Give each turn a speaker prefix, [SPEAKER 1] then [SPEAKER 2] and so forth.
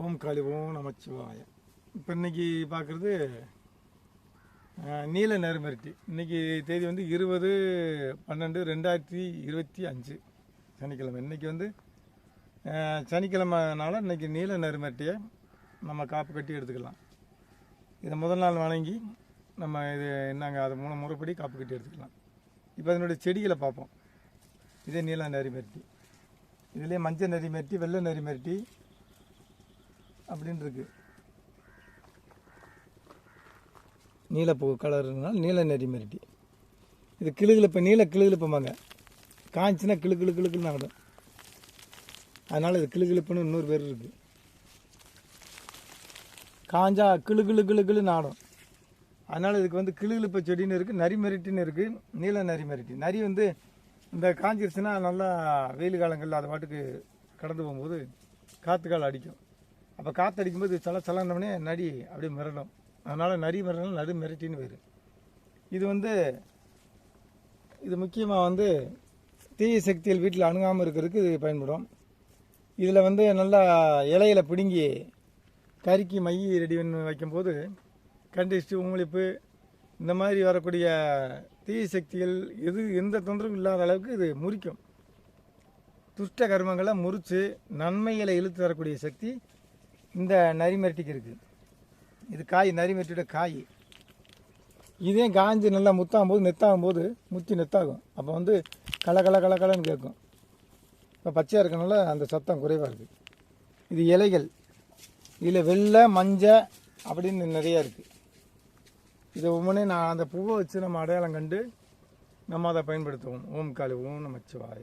[SPEAKER 1] ஓம் காளி ஓம் நமச்சிவாய. இப்போ இன்றைக்கி பார்க்குறது நீல நெருமருட்டி. இன்னைக்கு தேதி வந்து இருபது பன்னெண்டு ரெண்டாயிரத்தி இருபத்தி அஞ்சு சனிக்கிழமை. இன்றைக்கி வந்து சனிக்கிழமைனால இன்னைக்கு நீல நெருமட்டியை நம்ம காப்பு கட்டி எடுத்துக்கலாம். இதை முதல் நாள் வணங்கி நம்ம இது என்னங்க அதை மூணு முறைப்படி காப்பு கட்டி எடுத்துக்கலாம். இப்போ அதனுடைய செடிகளை பார்ப்போம். இதே நீல நெறிமருட்டி இதுலேயே மஞ்சள் நெறிமருட்டி வெள்ளை நெறிமருட்டி அப்படின்னு இருக்கு நீலப்பூ கலருனால நீல நெறிமருட்டி இது கிளுகிழப்பு நீல கிளுகிழப்புமாங்க காய்ச்சினா கிளு கிளு கிளுக்குன்னு ஆகிடும். அதனால் இது கிளுகிழப்புன்னு இன்னொரு பேர் இருக்குது காஞ்சா கிளு கிளு கிளு கிளுன்னு ஆடும் அதனால் இதுக்கு வந்து கிளுகிழப்பு செடின்னு இருக்குது நரிமரிட்டின்னு இருக்குது நீல நரிமரிட்டி நரி வந்து இந்த காஞ்சிருச்சுன்னா நல்லா வெயில் காலங்களில் அது பாட்டுக்கு கடந்து போகும்போது காற்று கால் அடிக்கும். அப்போ காற்றடிக்கும்போது சில சல சலன்னோடனே நடி அப்படியே மிரளும். அதனால் நரி மிரளும் நடு மிரட்டின்னு பேர். இது வந்து இது முக்கியமாக வந்து தீய சக்திகள் வீட்டில் அணுகாமல் இருக்கிறதுக்கு இது பயன்படும். இதில் வந்து நல்லா இலையில பிடுங்கி கறிக்கு மைய ரெடி பண்ணி வைக்கும்போது கண்டிஸ்ட் உங்களிப்பு இந்த மாதிரி வரக்கூடிய தீய சக்திகள் எது எந்த தொந்தரவும் இல்லாத அளவுக்கு இது முறிக்கும். துஷ்ட கர்மங்களை முறித்து நன்மைகளை இழுத்து வரக்கூடிய சக்தி இந்த நரிமரட்டிக்கு இருக்குது இது காய் நரிமரட்டியோட காய். இதே காஞ்சி நல்லா முத்தாகும் போது நெத்தாகும் போது முத்தி நெத்தாகும். அப்போ வந்து கல கல கல கலன்னு கேட்கும். இப்போ பச்சையாக இருக்கனால அந்த சத்தம் குறைவாக இருக்குது இது இலைகள். இதில் வெள்ளை மஞ்சள் அப்படின்னு நிறையா இருக்குது இதை ஒவ்வொன்றே நான் அந்த பூவை வச்சு நம்ம அடையாளம் கண்டு நம்ம அதை பயன்படுத்துவோம். ஓம் காளி ஓம் நமச்சிவாய.